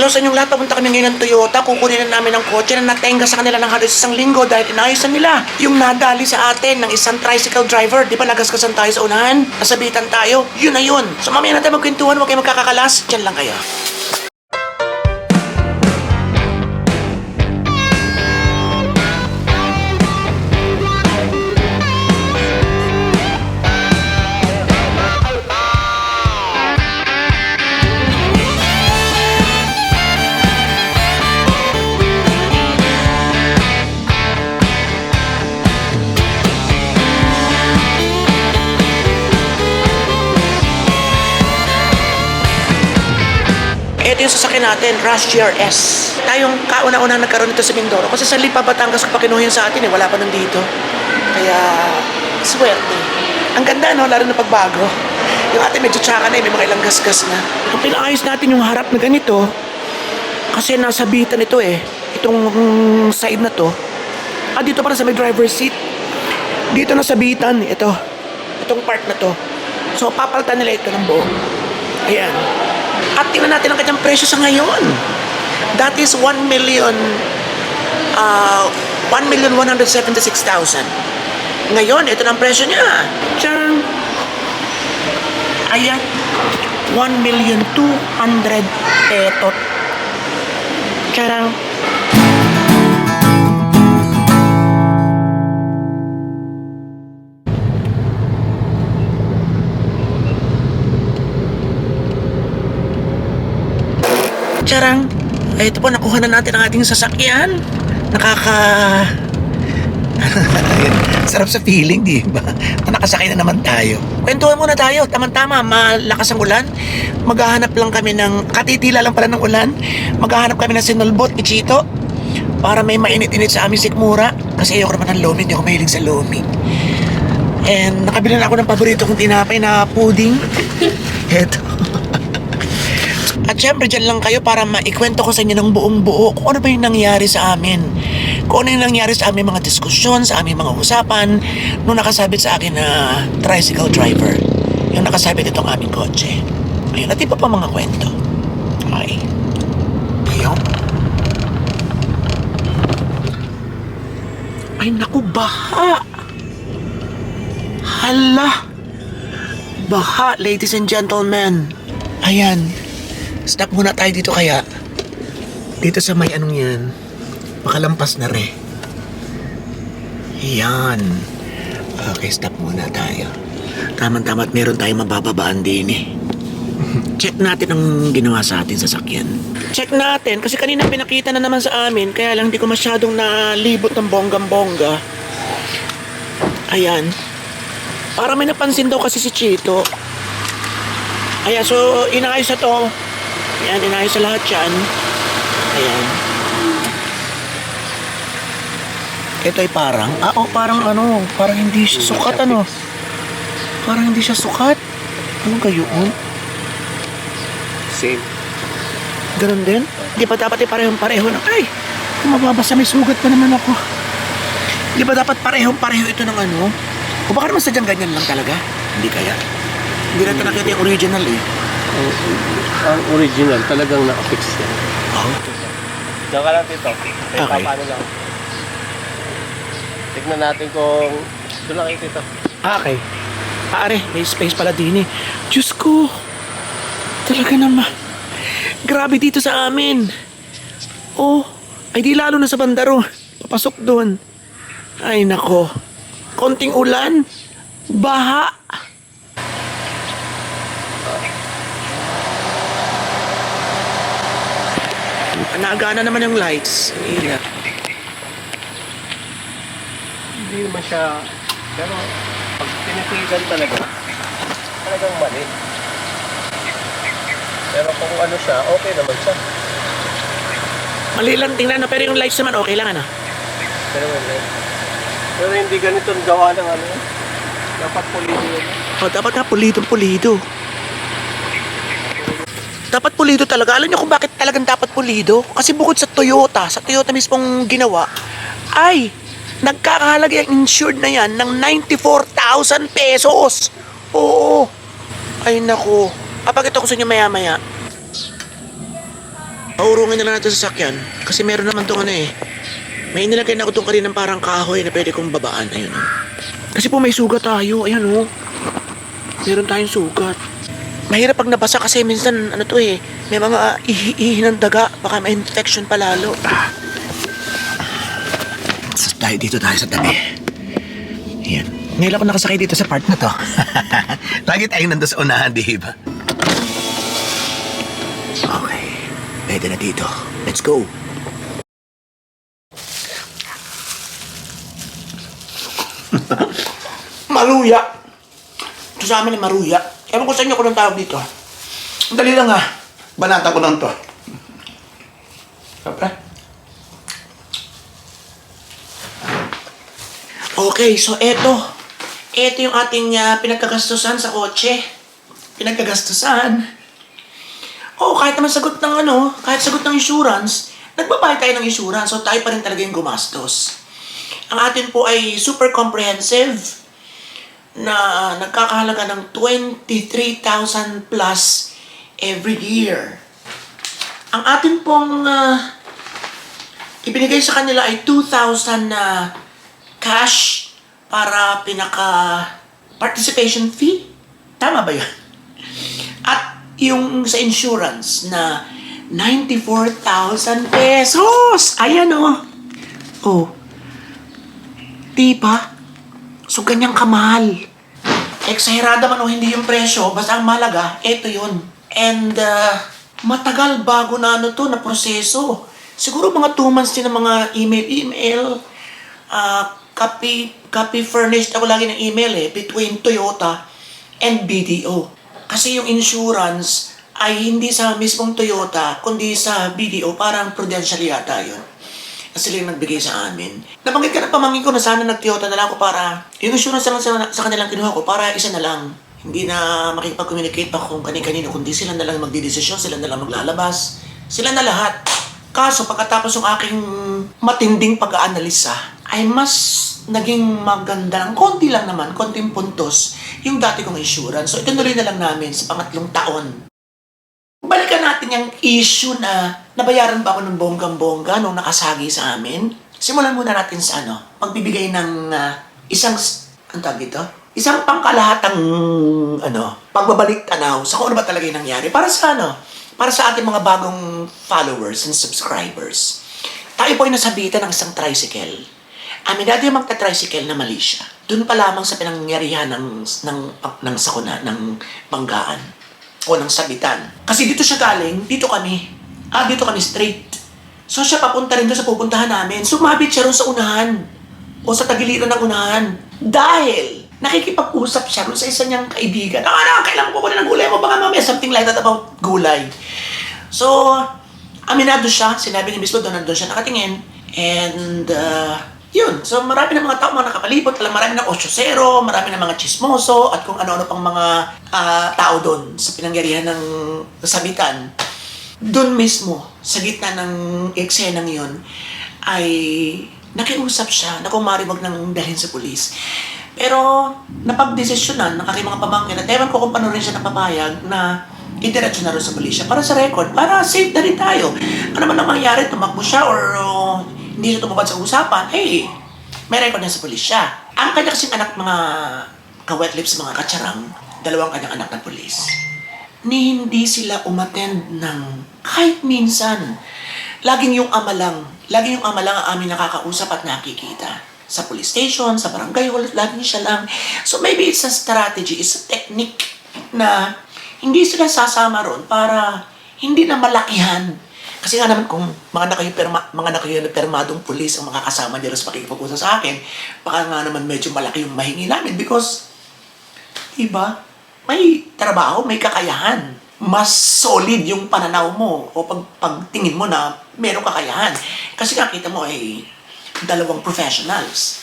Hello sa inyong lahat, papunta kami ngayon ng Toyota. Kukunin na namin ang kotse na natenga sa kanila ng halos isang linggo dahil inayos na nila. Yung nadali sa atin ng isang tricycle driver. Di ba nagasgasan tayo sa unahan? Nasabitan tayo. Yun na yun. So mamaya na tayo magkwentuhan. Huwag kayo magkakakalas. Diyan lang kayo. Ito yung sasakyan natin, Rush GRS. Tayong kauna-una nagkaroon nito sa Mindoro. Kasi sa Lipa, Batangas ko pa kinuhin sa atin eh. Wala pa nandito. Kaya, swerte. Ang ganda no, lalo na pagbago. Yung atin medyo tsaka na eh, may mga ilang gasgas na. Ang pinaayos natin yung harap na ganito, kasi nasa bitan ito eh. Itong side na to. Ah, dito para sa may driver's seat. Dito na sa bitan, ito. Itong part na to. So, papalitan nila ito ng buo. Ayan. At tingnan natin ang kanyang presyo sa ngayon. That is 1 million, uh, 1,176,000. Ngayon, ito na ang presyo niya. Tiyang! Ayan. 1 million 200 petot. Charang. Charang. Ay, ito po, nakuha na natin ang ating sasakyan. Nakaka... Sarap sa feeling, di ba? Na nakasakay na naman tayo. Kwentuhan muna tayo. Tama-tama, malakas ang ulan. Maghahanap lang kami ng... Katitila lang pala ng ulan. Maghahanap kami ng sinulbot ni Chito. Para may mainit-init sa aming sikmura. Kasi ayoko naman ng lomi. Hindi ako mahilig sa lomi. And nakabili na ako ng paborito kong tinapay na pudding. Eto. At syempre dyan lang kayo para maikwento ko sa inyo ng buong buo kung ano ba yung nangyari sa amin. Kung ano yung nangyari sa aming mga diskusyon, sa aming mga usapan, nung nakasabit sa akin na tricycle driver. Yung nakasabit itong aming kotse. Ayun, at iba pa mga kwento. Okay. Ayun. Ay, naku, baha! Hala! Baha, ladies and gentlemen. Ayan. Stop muna tayo dito kaya. Dito sa may anong yan. Makalampas na re. Yan. Okay, stop muna tayo. Tama-tama at meron tayong mabababaan din eh. Check natin ang ginawa sa atin sa sakyan. Check natin kasi kanina pinakita na naman sa amin kaya lang di ko masyadong nalibot ng bonggam-bongga. Ayan. Para may napansin daw kasi si Chito. Ayan, so inayos na to. Ayan, inayos sa lahat yan. Ayan. Ito ay parang, ah, oh, parang ano, parang hindi siya sukat, ano. Parang hindi siya sukat. Anong gayon? Same. Ganun din? Di ba dapat ay parehong-pareho na? Ay, mababasa may sugat pa naman ako. Di ba dapat parehong-pareho ito ng ano? O baka naman sadyang ganyan lang talaga? Hindi kaya. Hindi natin nakita yung original eh. Ang, ang original talagang naka-fix na. Oh. Diyan ka lang dito. Okay. Okay. Paano lang. Tignan natin kung doon lang kayo dito. Ah, okay. Paare, may space pala din eh. Diyos ko. Talaga naman. Grabe dito sa amin. Oh, ay di lalo na sa bandaro. Papasok doon. Ay nako. Konting ulan. Baha. Nagana naman yung lights. Ila. Hindi naman siya, pero pag tinitigan talaga, talagang mali. Pero kung ano siya, okay naman siya. Mali lang tingnan na pero yung lights naman okay lang ano. Pero, pero hindi ganito ang gawa ng ano. Dapat pulido yun. O, dapat nga pulido-pulido. Pulido talaga. Alam niyo kung bakit talagang dapat pulido? Kasi bukod sa Toyota, sa Toyota mismong ginawa, ay, nagkakahalaga yung insured na yan ng 94,000 pesos. Oo. Ay, nako. Papakita ko sa inyo maya-maya. Paurungin na lang natin sa sakyan. Kasi meron naman tong ano eh. May nilagay na ako tong kaninang parang kahoy na pwede kong babaan. Ayun. Kasi po may sugat tayo. Ayan oh. Meron tayong sugat. Mahirap pag nabasa kasi minsan ano to eh. May mga ihi ng daga. Baka may infection pa lalo. Ah. Tayo dito tayo sa tabi. Ayan. Ngayon ako nakasakay dito sa part na to. Lagi tayong nandun sa unahan, di ba? Okay. Pwede na dito. Let's go. maruya. Ito sa amin ay maruya. Ewan ko sa inyo kung anong tawag dito. Ang Dali lang ah. Banata ko lang to. Siyempre. Okay, so eto. Eto yung ating ah, pinagkagastusan sa kotse. Pinagkagastusan. Oo, kahit naman sagot ng ano, kahit sagot ng insurance, nagbabayad tayo ng insurance, so tayo pa rin talaga yung gumastos. Ang atin po ay super comprehensive na nagkakahalaga ng 23,000 plus every year. Ang atin pong ah, ibinigay sa kanila ay 2,000 na cash para pinaka participation fee. Tama ba yun? At yung sa insurance na 94,000 pesos. Ayan oh. Oh. Diba? So, ganyang kamahal. Eksahirada man o hindi yung presyo, basta ang malaga, eto yun. And, uh, matagal bago na ano to, na proseso. Siguro mga 2 months din ng mga email-email. Uh, copy, copy furnished ako lagi ng email eh, between Toyota and BDO. Kasi yung insurance ay hindi sa mismong Toyota, kundi sa BDO, parang prudential yata yun na sila yung nagbigay sa amin. Nabanggit ka ng pamangkin ko na sana nag-Toyota na lang ako para, yung insurance na lang sa, sa kanilang kinuha ko, para isa na lang. Hindi na makipag-communicate pa kung kani-kanino, kundi sila na lang magdidesisyon, sila na lang maglalabas. Sila na lahat. Kaso pagkatapos ng aking matinding pag-aanalisa, ay mas naging maganda ng konti lang naman, konting puntos, yung dati kong insurance. So itinuloy na lang namin sa pangatlong taon balikan natin yung issue na nabayaran ba ako ng bonggang-bongga nung nakasagi sa amin? Simulan muna natin sa ano, pagbibigay ng ah, isang, ang tawag dito? Isang pangkalahatang, ano, pagbabalik tanaw sa kung ano ba talaga yung nangyari. Para sa ano? Para sa ating mga bagong followers and subscribers. Tayo po ay nasabitan ng isang tricycle. Aminado yung magta-tricycle na mali siya. Doon pa lamang sa pinangyarihan ng, ng, ng sakuna, ng banggaan o ng sabitan. Kasi dito siya galing, dito kami. Ah, dito kami straight. So siya papunta rin doon sa pupuntahan namin. Sumabit siya ron sa unahan. O sa tagiliran ng unahan. Dahil nakikipag-usap siya ron sa isa niyang kaibigan. Ah, ano, kailangan ko kunin ng gulay mo. Baka mamaya something like that about gulay. So, aminado siya. Sinabi ni mismo doon, siya nakatingin. And, uh, yun. So, marami ng mga tao mga nakapalibot. Alam, marami ng osyosero, marami ng mga chismoso, at kung ano-ano pang mga ah, tao doon sa pinangyarihan ng sabitan. Doon mismo, sa gitna ng eksenang yun, ay nakiusap siya na kung wag nang dalhin sa pulis. Pero napagdesisyonan ng aking mga pamangkin at ewan ko kung paano rin siya napapayag na idiretso na rin sa pulisya para sa record, para safe na rin tayo. Ano man ang mangyari, tumakbo siya or uh, hindi siya tumupad sa usapan, hey, may record na sa pulisya. Ang kanya kasing anak mga ka-wet lips, mga katsarang, dalawang kanyang anak ng pulis, ni hindi sila umattend ng kahit minsan. Laging yung ama lang, laging yung ama lang ang aming nakakausap at nakikita. Sa police station, sa barangay hall, laging siya lang. So maybe it's a strategy, it's a technique na hindi sila sasama ron para hindi na malakihan. Kasi nga naman kung mga nakayuperma, mga nakayupermadong pulis ang mga kasama nila sa pakikipag-usap sa akin, baka nga naman medyo malaki yung mahingi namin because, diba, may trabaho, may kakayahan. Mas solid yung pananaw mo o pag, pagtingin mo na merong kakayahan. Kasi kakita mo ay dalawang professionals.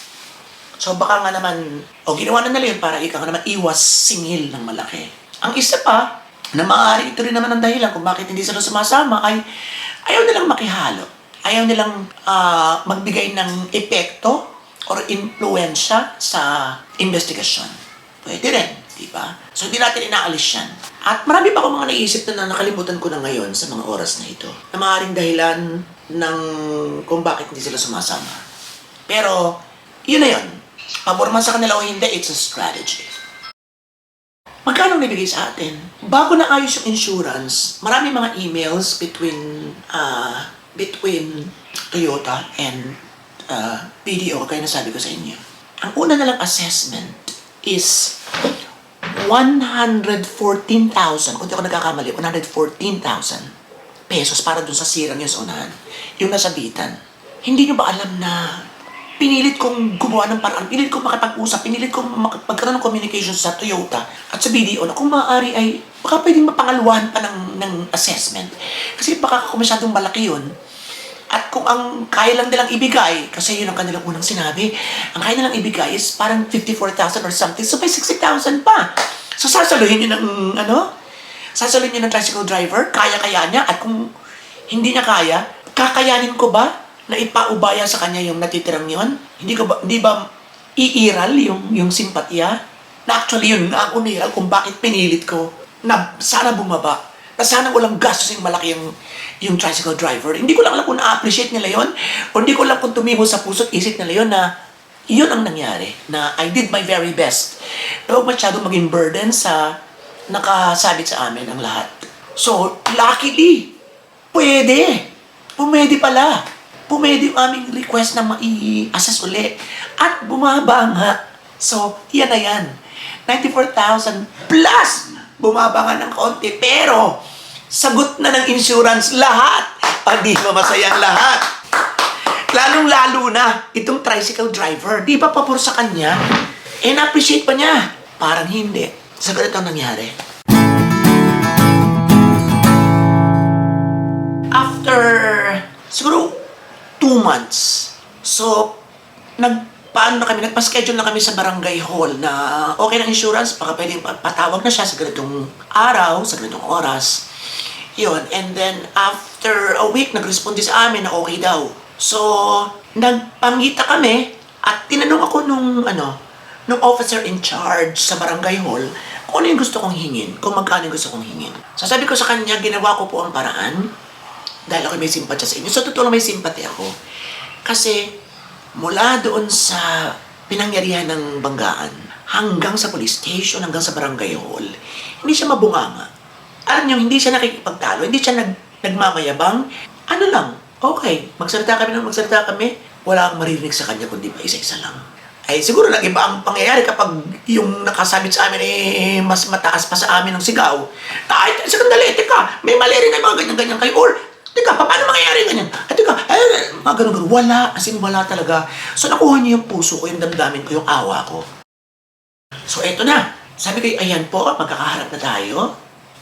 So baka nga naman, o ginawa na nila yun para ikaw nga naman iwas singil ng malaki. Ang isa pa, na maaari ito rin naman ang dahilan kung bakit hindi sila sumasama ay ayaw nilang makihalo. Ayaw nilang ah, magbigay ng epekto or impluensya sa investigasyon. Pwede rin, di ba? So hindi natin inaalis yan. At marami pa akong mga naisip na nakalimutan ko na ngayon sa mga oras na ito. Na maaaring dahilan ng kung bakit hindi sila sumasama. Pero, yun na yun. Pabor man sa kanila o hindi, it's a strategy. Magkano nabigay sa atin? Bago na ayos yung insurance, marami mga emails between uh, between Toyota and uh, PDO, kaya nasabi ko sa inyo. Ang una na lang assessment is 114,000, kung di ako nagkakamali, 114,000 pesos para dun sa sirang yung sa. Yung nasa bitan. Hindi nyo ba alam na pinilit kong gumawa ng paraan, pinilit kong makipag-usap, pinilit kong makapagkaroon ng communication sa Toyota at sa BDO na kung maaari ay baka pwedeng mapangaluhan pa ng, ng assessment. Kasi baka kung masyadong malaki yun, at kung ang kaya lang nilang ibigay, kasi yun ang kanilang unang sinabi, ang kaya nilang ibigay is parang 54,000 or something, so may 60,000 pa. So sasaluhin nyo ng, ano, sasaluhin nyo ng tricycle driver, kaya-kaya niya, at kung hindi niya kaya, kakayanin ko ba na ipaubaya sa kanya yung natitirang yon? Hindi ko ba, hindi ba iiral yung, yung simpatya? Na actually yun nga ang umiral kung bakit pinilit ko na sana bumaba. Na sana walang gastos yung malaki yung, yung tricycle driver. Hindi ko lang alam kung na-appreciate nila yon o hindi ko lang kung tumimo sa puso't isip nila yon na yun ang nangyari. Na I did my very best. Huwag masyadong maging burden sa nakasabit sa amin ang lahat. So, luckily, pwede. Pumedi pala. Pumedi yung aming request na mai-assess uli. At bumaba nga. So, yan na yan. 94,000 plus bumaba nga ng konti. Pero, sagot na ng insurance lahat. Pag di ba masayang lahat? Lalong-lalo na itong tricycle driver. Di ba papor sa kanya? Eh, na-appreciate pa niya. Parang hindi. Sa ganito ang nangyari. Months. So, nag, paano na kami, nagpa-schedule na kami sa barangay hall na okay ng insurance, baka pwedeng pa- patawag na siya sa ganitong araw, sa ganitong oras. Yun, and then after a week, nag-responde sa amin na okay daw. So, nagpangita kami at tinanong ako nung, ano, nung officer in charge sa barangay hall kung ano yung gusto kong hingin, kung magkano yung gusto kong hingin. Sasabi ko sa kanya, ginawa ko po ang paraan dahil ako may simpatya sa inyo. So, totoo lang may simpatya ako. Kasi, mula doon sa pinangyarihan ng banggaan, hanggang sa police station, hanggang sa barangay hall, hindi siya mabunganga. Alam niyo, hindi siya nakikipagtalo, hindi siya nag, nagmamayabang. Ano lang, okay, magsalita kami ng magsalita kami, wala kang maririnig sa kanya kundi pa isa-isa lang. Ay siguro nag-iba ang pangyayari kapag yung nakasabit sa amin eh mas mataas pa sa amin ng sigaw. Ay, sandali, teka, may mali rin ay mga ganyan-ganyan kayo. Or, teka, pa- paano mangyayari ganyan? At teka, eh, mga ganun-ganun. Wala, as in wala talaga. So nakuha niyo yung puso ko, yung damdamin ko, yung awa ko. So eto na. Sabi ko, ayan po, magkakaharap na tayo.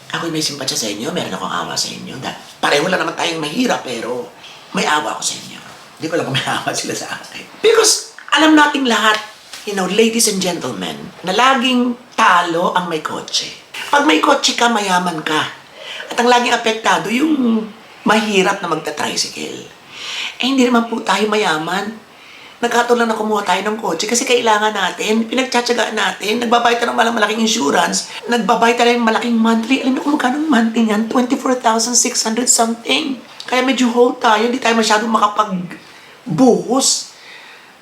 Ako'y may simpatya sa inyo, meron akong awa sa inyo. Da- Pareho lang naman tayong mahirap, pero may awa ako sa inyo. Hindi ko lang kung may awa sila sa akin. Because alam nating lahat, you know, ladies and gentlemen, na laging talo ang may kotse. Pag may kotse ka, mayaman ka. At ang laging apektado, yung mahirap na magta-tricycle. Eh, hindi naman po tayo mayaman. Nagkataon lang na kumuha tayo ng kotse kasi kailangan natin, pinagtsatsagaan natin, nagbabayad tayo ng malang malaking insurance, nagbabayad tayo ng malaking monthly. Alam niyo kung magkano ang monthly niyan? 24,600 something. Kaya medyo hold tayo, hindi tayo masyadong makapagbuhos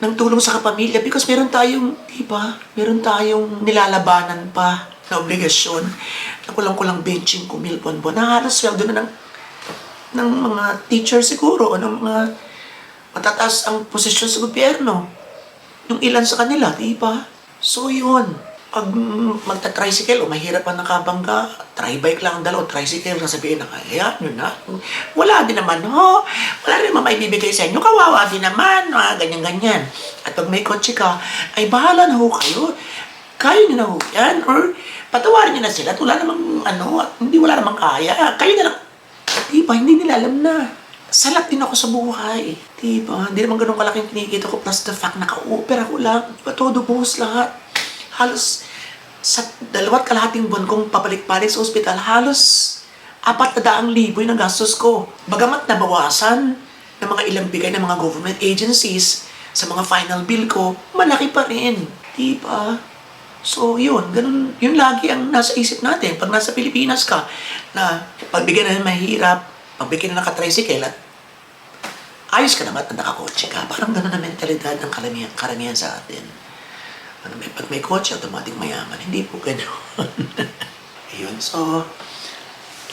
ng tulong sa kapamilya because meron tayong, di ba, meron tayong nilalabanan pa na obligasyon na kulang-kulang benching ko mil buwan-buwan. Na halos sweldo na ng, ng mga teacher siguro o ng mga matataas ang posisyon sa gobyerno. Yung ilan sa kanila, di ba? So yun, pag magta-tricycle o mahirap pa nakabangga, tri-bike lang ang dalaw, tricycle, sasabihin na, kaya nyo na. Wala din naman, ho, wala rin naman maibibigay sa inyo, kawawa din naman, mga ganyan-ganyan. At pag may kotse ka, ay bahala na ho kayo. Kaya nyo na ho yan, or patawarin nyo na sila at wala namang, ano, hindi wala namang kaya. Kayo na lang, di ba, hindi nila alam na. Salat din ako sa buhay. Di ba? Hindi naman ganun kalaking kinikita ko plus the fact na ka-oper ako lang. Di ba? Todo buhos lahat. Halos sa dalawat kalahating buwan kong pabalik-balik sa ospital, halos apat na daang libo yung gastos ko. Bagamat nabawasan ng mga ilang bigay ng mga government agencies sa mga final bill ko, malaki pa rin. Di ba? So, yun, ganun, yun lagi ang nasa isip natin. Pag nasa Pilipinas ka, na pagbigyan na ng mahirap, pagbigyan na ng katricycle, at ayos ka naman at nakakotse ka. Parang ganun na mentalidad ng karamihan, karamihan sa atin. Ano, may, pag may kotse, automatic mayaman. Hindi po ganun. Ayun, so,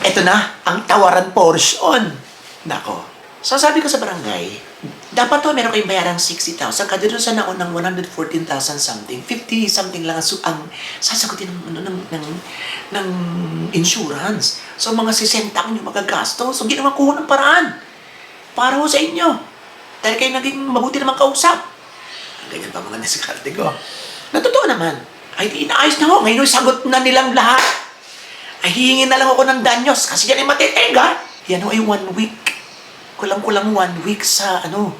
eto na, ang tawaran portion. Nako. So, sabi ko sa barangay, dapat to meron kayong bayarang 60,000 kada doon sa naunang 114,000 something, 50 something lang ang, su- ang sasagutin ng, ano, ng, ng, ng insurance. So, mga 60 ang nyo magagasto. So, ginawa ko ng paraan para ho sa inyo. Dahil kayo naging mabuti naman kausap. Ganyan pa mga diskarte ko. Na naman. Ay, inaayos na ho. Ngayon, sagot na nilang lahat. Ay, hihingin na lang ako ng danyos kasi yan ay matitega. Yan ho ay one week. Kulang-kulang one week sa ano.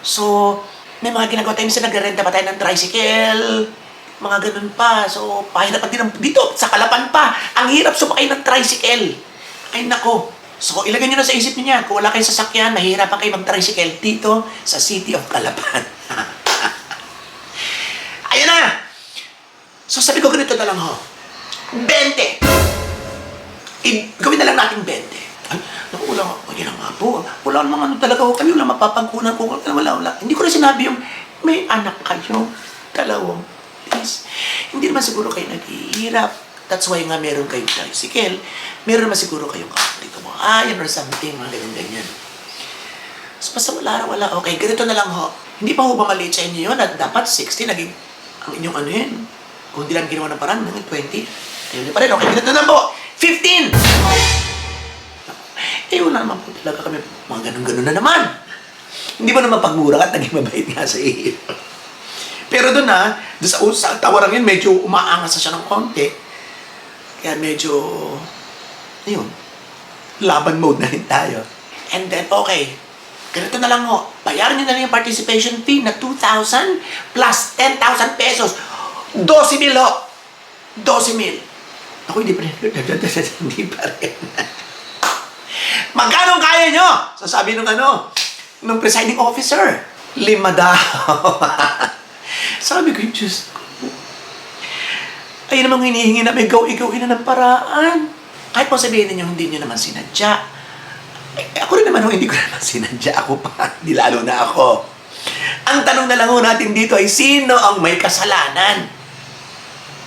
So, may mga ginagawa tayo. Minsan nag-renta pa tayo ng tricycle. Mga ganun pa. So, pahirapan din ang- dito. Sa Kalapan pa. Ang hirap sumakay ng tricycle. Ay, nako. So, ilagay nyo na sa isip niyo yan. Kung wala kayong sasakyan, nahihirapan kayo mag-tricycle dito sa City of Calapan. Ayan na! So, sabi ko ganito na lang ho. 20! I- gawin na lang natin 20. Ay, naku, wala nga. Ayun na nga po. Wala namang ano talaga ho. Kami wala mapapagkunan ko. Wala, wala. Hindi ko na sinabi yung may anak kayo. Dalawang. Please. Hindi naman siguro kayo naghihirap. That's why nga meron kayong tricycle. Meron naman siguro kayong kapatid mo. Ayan or something. Mga ganyan-ganyan. So, basta wala na wala. Okay, ganito na lang ho. Hindi pa ho ba maliit sa inyo yun? At dapat 60 naging ang inyong ano yun. Kung hindi lang ginawa ng parang, naging 20. Ayun pa rin. Okay, ganito na po. 15! Eh, wala naman po talaga kami mga ganun-ganun na naman. Hindi ba naman pagmura ka naging mabait nga sa iyo? Pero doon na, doon sa, sa tawarang yun, medyo umaangas na siya ng konti. Kaya medyo, ayun, laban mode na rin tayo. And then, okay, ganito na lang ho, bayaran nyo na lang yung participation fee na 2,000 plus 10,000 pesos. 12 mil ho! 12 mil. Ako, hindi pa rin. hindi pa rin. Magkano kaya nyo? Sasabi nung ano, nung presiding officer. Lima daw. Sabi ko, Diyos ko. Ayun namang hinihingi namin, ikaw-ikawin na ng paraan. Kahit po sabihin ninyo, hindi nyo naman sinadya. Eh, ako rin naman, hindi ko naman sinadya. Ako pa, di lalo na ako. Ang tanong na lang natin dito ay, sino ang may kasalanan?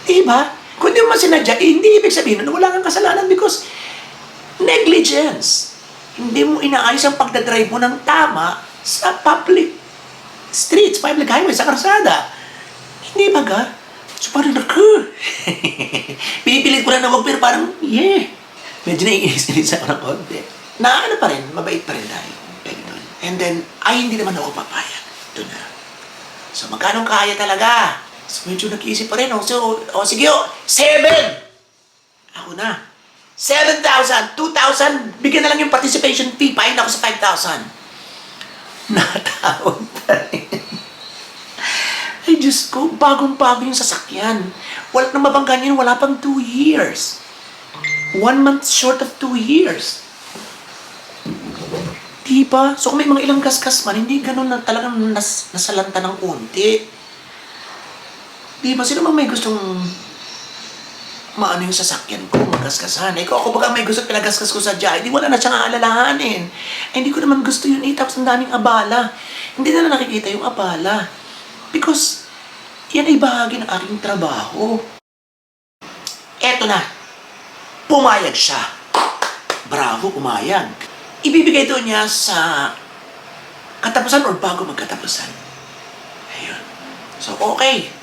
Diba? Kung di mo sinadya, eh, hindi ibig sabihin na wala kang kasalanan because negligence. Hindi mo inaayos ang pagdadrive mo ng tama sa public streets, public highway, sa karsada. Hindi ba ga? So parang naku. Pinipilit ko lang na wag pero parang, yeah. Medyo naiinis-inis ako ng konti. Na ano pa rin, mabait pa rin tayo. Ganun. And then, ay hindi naman ako papayag. Ito na. So magkano kaya talaga? So medyo nag-iisip pa rin. Oh. So, oh, sige oh, seven! Ako na. 7,000, 2,000, bigyan na lang yung participation fee, pahin ako sa 5,000. Natawag pa rin. Ay, Diyos ko, bagong-bago yung sasakyan. Wala nang mabangga yun, wala pang 2 years. One month short of 2 years. Diba? So kung may mga ilang gasgas man, hindi ganun na talagang nas, nasalanta ng konti. Diba? Sino mang may gustong maano yung sasakyan ko, magasgasan. Eh, ako baga may gusto pinagasgas ko sa dya, hindi wala na siyang aalalahanin. Eh, hindi ko naman gusto yun eh, tapos ang daming abala. Hindi na lang nakikita yung abala. Because, yan ay bahagi ng aking trabaho. Eto na. Pumayag siya. Bravo, pumayag. Ibibigay doon niya sa katapusan or bago magkatapusan. Ayun. So, okay.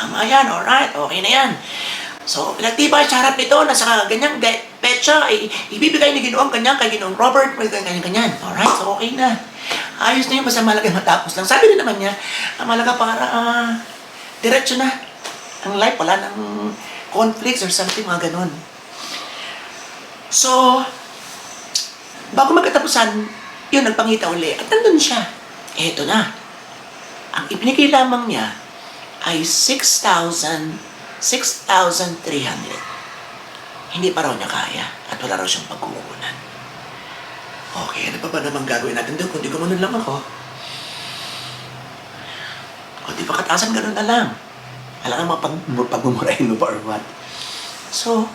Tama yan, alright, okay na yan. So, pinagtibay sa harap nito na sa ganyang petsa, ay ibibigay ni Ginoong kanyang kay Ginoong Robert, ganyan ganyan. Alright, so okay na. Ayos na yun, basta malaga matapos lang. Sabi rin naman niya, ang malaga para, ah, diretso na. Ang life, wala ng conflicts or something, mga ganun. So, bago magkatapusan, yun, nagpangita uli. At nandun siya. Eto na. Ang ibinigay lamang niya ay 6,000 6,300. Hindi pa raw niya kaya at wala raw siyang pagkukunan. Okay, ano pa ba naman gagawin natin doon kung di gumanon lang ako? O di ba katasan ganun na lang? Alam ka pag, pagmumurahin mo pa or what. So,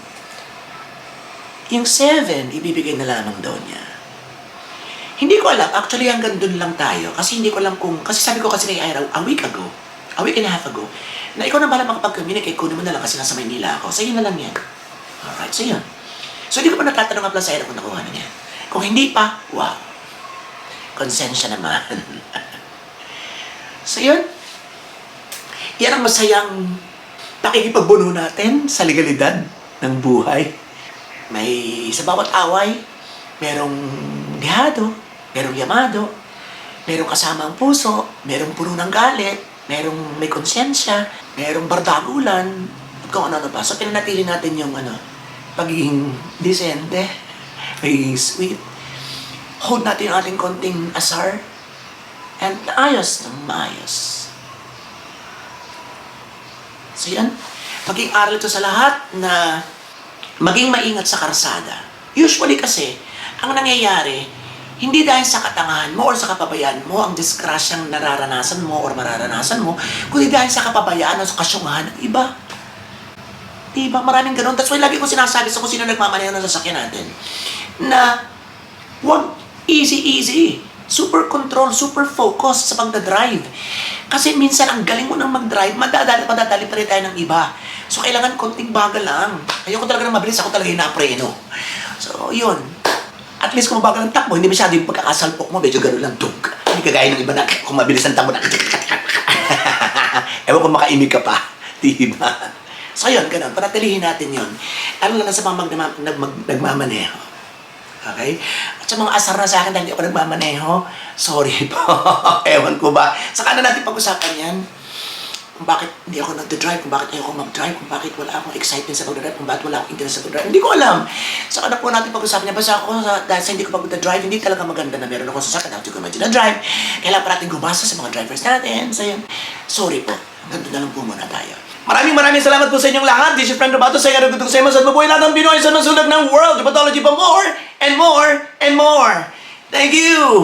yung seven, ibibigay na lamang daw niya. Hindi ko alam. Actually, hanggang dun lang tayo. Kasi hindi ko alam kung... Kasi sabi ko kasi kay Ira, a week ago, a week and a half ago, na ikaw na bala makapag-communicate, kunin mo na lang kasi nasa Maynila ako. Yun na lang yan. Alright, so yun. So, hindi ko pa natatanong ang Ira kung nakuha na niya. Kung hindi pa, wow. Konsensya naman. so, yun. Yan ang masayang pakikipagbuno natin sa legalidad ng buhay. May sa bawat away, merong dihado, merong yamado, merong kasama ang puso, merong puno ng galit, merong may konsensya, merong bardagulan, at kung ano-ano pa. So, pinanatili natin yung ano, pagiging disente, pagiging sweet. Hold natin yung ating konting asar, and ayos ng maayos. So yan, maging aral ito sa lahat na maging maingat sa karsada. Usually kasi, ang nangyayari, hindi dahil sa katangahan mo or sa kapabayaan mo ang disgrasyang nararanasan mo or mararanasan mo, kundi dahil sa kapabayaan o sa kasyungahan ng iba. Diba? Maraming ganun. That's why lagi ko sinasabi sa kung sino nagmamaneho ng sasakyan natin na wag easy-easy. Super control, super focus sa pagdadrive. Kasi minsan ang galing mo nang mag-drive, madadali, madadali pa rin tayo ng iba. So kailangan konting bagal lang. Ayoko talaga ng mabilis, ako talaga yung napreno. So yun. At least kung mabagal ang takbo, hindi masyado yung pagkakasalpok mo, medyo gano'n lang tug. Hindi kagaya ng iba na kung mabilis ang takbo na Ewan kung makaimig ka pa. Diba? So yun, ganun. Panatilihin natin yun. Ano lang sa mga magdama- nagmag- nagmamaneho. Okay? At sa mga asar na sa akin dahil hindi ako nagmamaneho, sorry po. Ewan ko ba. Saka na natin pag-usapan yan. Kung bakit hindi ako nagda-drive, kung bakit ayoko mag-drive, kung bakit wala akong excitement sa pag-drive, kung bakit wala akong interest sa pag-drive. Hindi ko alam. Saka na po natin pag-usapan niya. Basta ako, sa- dahil sa hindi ko pag-drive, hindi talaga maganda na meron ako sa sakit. Hindi ko imagine na drive. Kailangan pa natin gumasa sa mga drivers natin. So yun. Sorry po. Ganito na lang po muna tayo. Maraming maraming salamat po sa inyong lahat. This is Friend Robato sa Karagutong Semas at mabuhay lahat ng Pinoy sa nasulag ng world. Pathology pa more and more and more. Thank you!